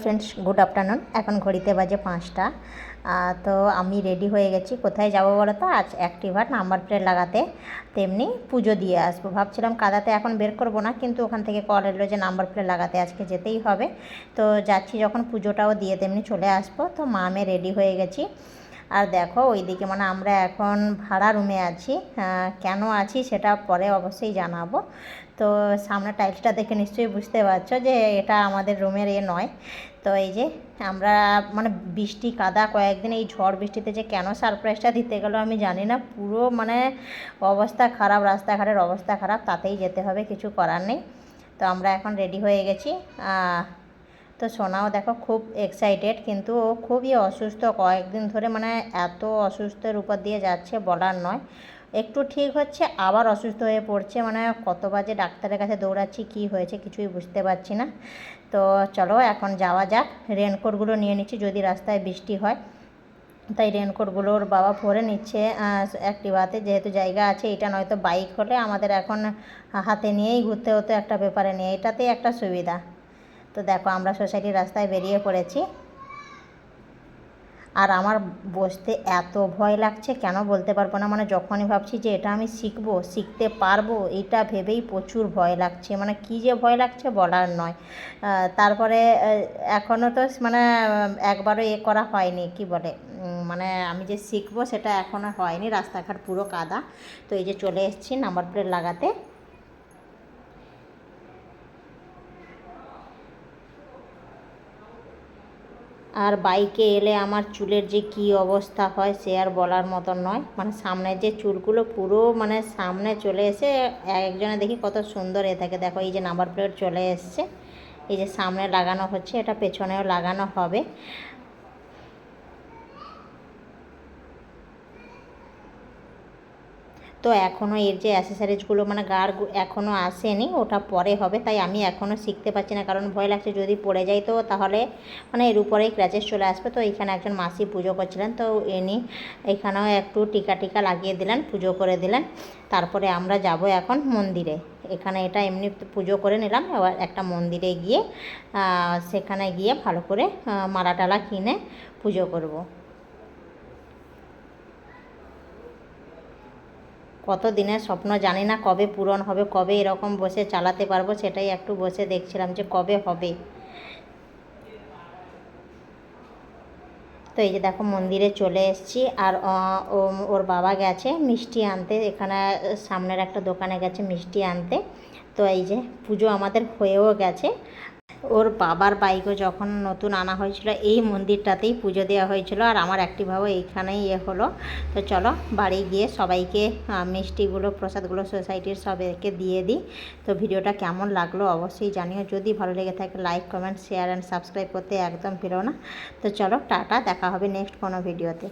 Friends good afternoon এখন ঘড়িতে বাজে পাঁচটা। তো আমি রেডি হয়ে গেছি। কোথায় যাব বলো তো আজ অ্যাক্টিভার নাম্বার প্লেট লাগাতে। তেমনি পুজো দিয়ে আসব। ভাবছিলাম কাদাতে এখন বের করব না, কিন্তু ওখান থেকে কল এলো যে নাম্বার প্লেট লাগাতে আজকে যেতেই হবে। তো যাচ্ছি যখন পুজোটাও দিয়ে তেমনি চলে আসব। তো মা আমি রেডি হয়ে গেছি। আর দেখো ওইদিকে মানে আমরা এখন ভাড়া রুমে আছি কেন আছি সেটা পরে অবশ্যই জানাব। তো সামনে টাইলসটা দেখে নিশ্চয়ই বুঝতে পারছ যে এটা আমাদের রুমের এ নয়। তো এই যে আমরা মানে বৃষ্টি কাদা কয়েকদিন এই ঝড় বৃষ্টিতে যে কেন সারপ্রাইজটা দিতে গেলো আমি জানি না, পুরো মানে অবস্থা খারাপ, রাস্তাঘাটের অবস্থা খারাপ, তাতেই যেতে হবে, কিছু করার নেই। তো আমরা এখন রেডি হয়ে গেছি তো সোনাও দেখো খুব এক্সাইটেড কিন্তু ও খুবই অসুস্থ। কয়েকদিন ধরে মানে এত অসুস্থের উপর দিয়ে যাচ্ছে বলার নয়। একটু ঠিক হচ্ছে, আবার অসুস্থ হয়ে পড়ছে। মানে কত বাজে ডাক্তারের কাছে দৌড়াচ্ছি, কি হয়েছে কিছুই বুঝতে পারছি না। তো চলো এখন যাওয়া যাক। রেনকোটগুলো নিয়ে নিচ্ছি, যদি রাস্তায় বৃষ্টি হয়। তাই রেনকোটগুলো ওর বাবা ভরে নিচ্ছে অ্যাক্টিভাতে যেহেতু জায়গা আছে, এটা নয়তো বাইক হলে আমাদের এখন হাতে নিয়েই ঘুরতে হতো একটা পেপারে নিয়ে। এটাতেই একটা সুবিধা। তো দেখো আমরা সোসাইটির রাস্তায় বেরিয়ে পড়েছি। আর আমার বসতে এত ভয় লাগছে, কেন বলতে পারব না? মানে যখনই ভাবছি যে এটা আমি শিখব, শিখতে পারব, এটা ভেবেই প্রচুর ভয় লাগছে। মানে কী যে ভয় লাগছে বলার নয়। তারপরে এখনও তো মানে একবারও এ করা হয়নি, কি বলে? মানে আমি যে শিখব সেটা এখনও হয়নি, রাস্তাঘাট পুরো কাদা। তো এই যে চলে এসেছি নাম্বার প্লেট লাগাতে। আর বাইকে এলে আমার চুলের যে কি অবস্থা হয় সে আর বলার মতন নয়। মানে সামনে যে চুলগুলো পুরো মানে সামনে চলে এসে একজনে দেখি কত সুন্দর এ থাকে। দেখো এই যে নাম্বার প্লেট চলে এসছে। এই যে সামনে লাগানো হচ্ছে, এটা পেছনেও লাগানো হবে। তো এখনও এর যে অ্যাসেসারিজগুলো মানে গার এখনও আসেনি, ওটা পরে হবে, তাই আমি এখনও শিখতে পারছি না। কারণ ভয় লাগছে যদি পড়ে যাই তো তাহলে মানে এর উপরেই ক্র্যাচেস চলে আসবে। তো এখানে একজন মাসি পুজো করছিলেন, তো এনি এখানেও একটু টিকা টিকা লাগিয়ে দিলেন, পুজো করে দিলেন। তারপরে আমরা যাব এখন মন্দিরে। এখানে এটা এমনি পুজো করে নিলাম, এবার একটা মন্দিরে গিয়ে সেখানে গিয়ে ভালো করে মালা টালা কিনে পুজো করব। কত দিনের স্বপ্ন জানি না কবে পূরণ হবে, কবে এরকম বসে চালাতে পারব সেটাই একটু বসে দেখছিলাম যে কবে হবে। তো এই যে দেখো মন্দিরে চলে এসেছি আর ওর বাবা গেছে মিষ্টি আনতে, এখানে, সামনের একটা দোকানে গেছে মিষ্টি আনতে। তো এই যে পুজো আমাদের হয়েও গেছে। ওর বাবার বাইকও যখন নতুন আনা হয়েছিল, এই মন্দিরটাতেই পুজো দেওয়া হয়েছিল আর আমার একটি ভাবও এইখানেই ইয়ে হলো। তো চলো বাড়ি গিয়ে সবাইকে মিষ্টিগুলো, প্রসাদগুলো সোসাইটির সবাইকে দিয়ে দিই। তো ভিডিওটা কেমন লাগল অবশ্যই জানিও। যদি ভালো লেগে থাকে like comment share and subscribe করতে একদম ভুলো না। তো চলো টাটা, দেখা হবে নেক্সট কোনো ভিডিওতে